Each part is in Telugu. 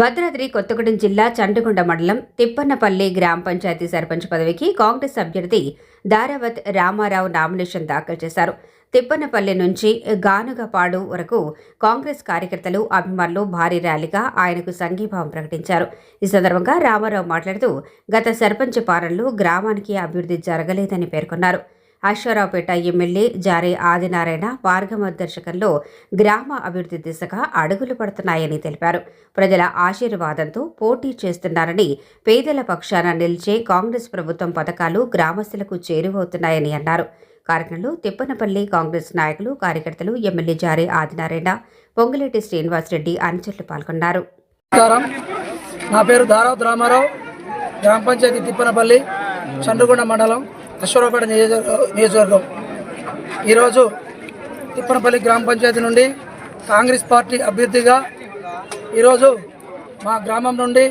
భద్రాద్రి కొత్తగూడెం జిల్లా చండగొండ మండలం తిప్పన్నపల్లి గ్రామ పంచాయతీ సర్పంచ్ పదవికి కాంగ్రెస్ అభ్యర్థి దారావత్ రామారావు నామినేషన్ దాఖలు చేశారు. తిప్పన్నపల్లి నుంచి గానుగపాడు వరకు కాంగ్రెస్ కార్యకర్తలు అభిమానులు భారీ ర్యాలీగా ఆయనకు సంఘీభావం ప్రకటించారు. ఈ సందర్భంగా రామారావు మాట్లాడుతూ గత సర్పంచ్ పాలనలో గ్రామానికి అభివృద్ధి జరగలేదని పేర్కొన్నారు. అశ్వరావుపేట ఎమ్మెల్యే జారే ఆదినారాయణ మార్గదర్శకంలో గ్రామ అభివృద్ధి దిశగా అడుగులు పడుతున్నాయని తెలిపారు. ప్రజల ఆశీర్వాదంతో పోటీ చేస్తున్నారని పేదల పక్షాన నిలిచే కాంగ్రెస్ ప్రభుత్వం పథకాలు గ్రామస్తులకు చేరువవుతున్నాయని అన్నారు. కార్యక్రమంలో తిప్పనపల్లి కాంగ్రెస్ నాయకులు కార్యకర్తలు ఎమ్మెల్యే జారే ఆదినారాయణ పొంగులేటి శ్రీనివాసరెడ్డి అనుచరులు పాల్గొన్నారు. నా పేరు దారావత్ రామారావు గ్రామ పంచాయతీ తిప్పనపల్లి చండ్రగొండ మండలం. అశ్వరావుపేట నియోజక నియోజకవర్గం. ఈరోజు తిప్పనపల్లి గ్రామ పంచాయతీ నుండి కాంగ్రెస్ పార్టీ అభ్యర్థిగా ఈరోజు మా గ్రామం నుండి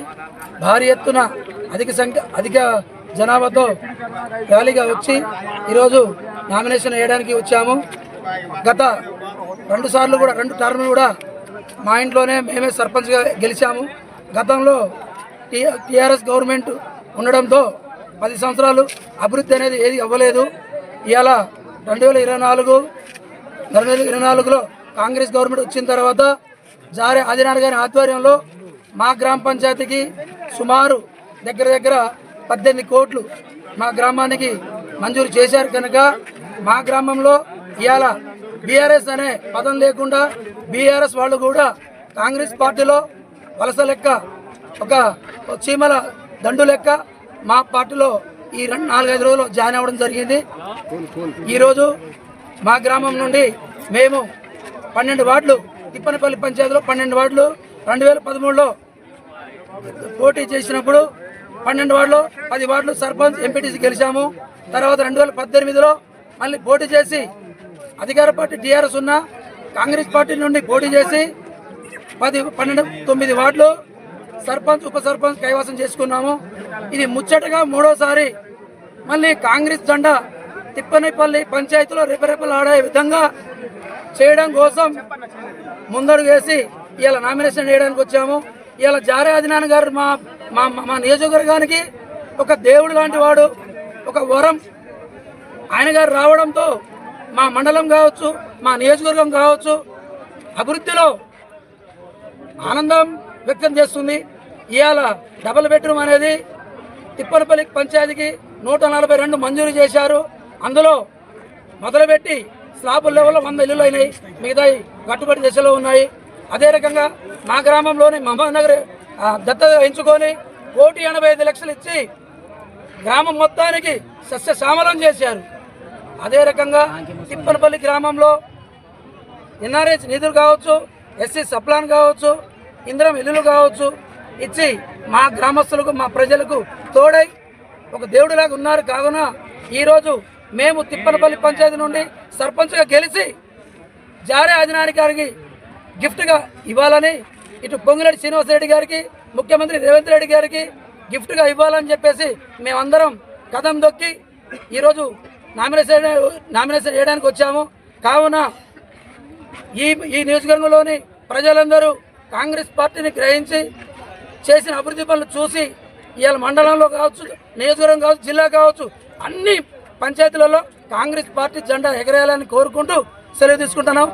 భారీ ఎత్తున అధిక సంఖ్య అధిక జనాభాతో ర్యాలీగా వచ్చి ఈరోజు నామినేషన్ వేయడానికి వచ్చాము. గత రెండు సార్లు కూడా రెండు టర్మ్లు కూడా మా ఇంట్లోనే మేమే సర్పంచ్గా గెలిచాము. గతంలో టీ టీఆర్ఎస్ గవర్నమెంట్ ఉండడంతో పది సంవత్సరాలు అభివృద్ధి అనేది ఏది అవ్వలేదు. ఇవాళ రెండు వేల ఇరవై నాలుగు రెండు వేల ఇరవై నాలుగులో కాంగ్రెస్ గవర్నమెంట్ వచ్చిన తర్వాత జారే ఆదినారాయణ గారి ఆధ్వర్యంలో మా గ్రామ పంచాయతీకి సుమారు దగ్గర దగ్గర పద్దెనిమిది కోట్లు మా గ్రామానికి మంజూరు చేశారు కనుక మా గ్రామంలో ఇవాళ బీఆర్ఎస్ అనే పదం లేకుండా బీఆర్ఎస్ వాళ్ళు కూడా కాంగ్రెస్ పార్టీలో వలస లెక్క ఒక చీమల దండు లెక్క మా పార్టీలో ఈ రెండు నాలుగైదు రోజులు జాయిన్ అవ్వడం జరిగింది. ఈరోజు మా గ్రామం నుండి మేము పన్నెండు వార్డులు తిప్పనపల్లి పంచాయతీలో పన్నెండు వార్డులు రెండు వేల పదమూడులో పోటీ చేసినప్పుడు పన్నెండు వార్డులు పది వార్డులు సర్పంచ్ ఎంపీటీసీ గెలిచాము. తర్వాత రెండు వేల పద్దెనిమిదిలో మళ్ళీ పోటీ చేసి అధికార పార్టీ టీఆర్ఎస్ ఉన్న కాంగ్రెస్ పార్టీ నుండి పోటీ చేసి పది పన్నెండు తొమ్మిది వార్డులు సర్పంచ్ ఉప సర్పంచ్ కైవసం చేసుకున్నాము. ఇది ముచ్చటగా మూడోసారి మళ్ళీ కాంగ్రెస్ జెండా తిప్పనేపల్లి పంచాయతీలో రెపరెపలు ఆడే విధంగా చేయడం కోసం ముందడుగు వేసి ఇలా నామినేషన్ చేయడానికి వచ్చాము. ఇలా జారే ఆదినారాయణ గారు మా మా మా నియోజకవర్గానికి ఒక దేవుడు లాంటి వాడు ఒక వరం ఆయన గారు రావడంతో మా మండలం కావచ్చు మా నియోజకవర్గం కావచ్చు అభివృద్ధిలో ఆనందం వ్యక్తం చేస్తుంది. ఇవాళ డబుల్ బెడ్రూమ్ అనేది తిప్పనపల్లి పంచాయతీకి నూట నలభై రెండు మంజూరు చేశారు. అందులో మొదలుపెట్టి స్లాబుల లెవెల్లో వంద ఇల్లులు అయినాయి. మిగతాయి కట్టుబడి దశలో ఉన్నాయి. అదే రకంగా మా గ్రామంలోని మహమ్మద్ నగర్ దత్తత ఎంచుకొని కోటి ఎనభై ఐదు లక్షలు ఇచ్చి గ్రామం మొత్తానికి సస్యశ్యామలం చేశారు. అదే రకంగా తిప్పనపల్లి గ్రామంలో ఎన్ఆర్హెచ్ నిధులు కావచ్చు ఎస్సీ సప్లాన్ కావచ్చు ఇందరం ఇల్లులు కావచ్చు ఇచ్చి మా గ్రామస్తులకు మా ప్రజలకు తోడై ఒక దేవుడిలాగా ఉన్నారు. కావున ఈరోజు మేము తిప్పనపల్లి పంచాయతీ నుండి సర్పంచ్గా గెలిచి జారే ఆదినారాయణ గారికి గిఫ్ట్గా ఇవ్వాలని ఇటు పొంగిరెడ్డి శ్రీనివాసరెడ్డి గారికి ముఖ్యమంత్రి రేవంత్ రెడ్డి గారికి గిఫ్ట్గా ఇవ్వాలని చెప్పేసి మేమందరం కథం దొక్కి ఈరోజు నామినేషన్ నామినేషన్ చేయడానికి వచ్చాము. కావున ఈ ఈ నియోజకవర్గంలోని ప్రజలందరూ కాంగ్రెస్ పార్టీని గ్రహించి చేసిన అభివృద్ధి పనులు చూసి ఇవాళ మండలంలో కావచ్చు నియోజకవర్గం కావచ్చు జిల్లా కావచ్చు అన్ని పంచాయతీలలో కాంగ్రెస్ పార్టీ జెండా ఎగరేయాలని కోరుకుంటూ సెలవు తీసుకుంటున్నాం.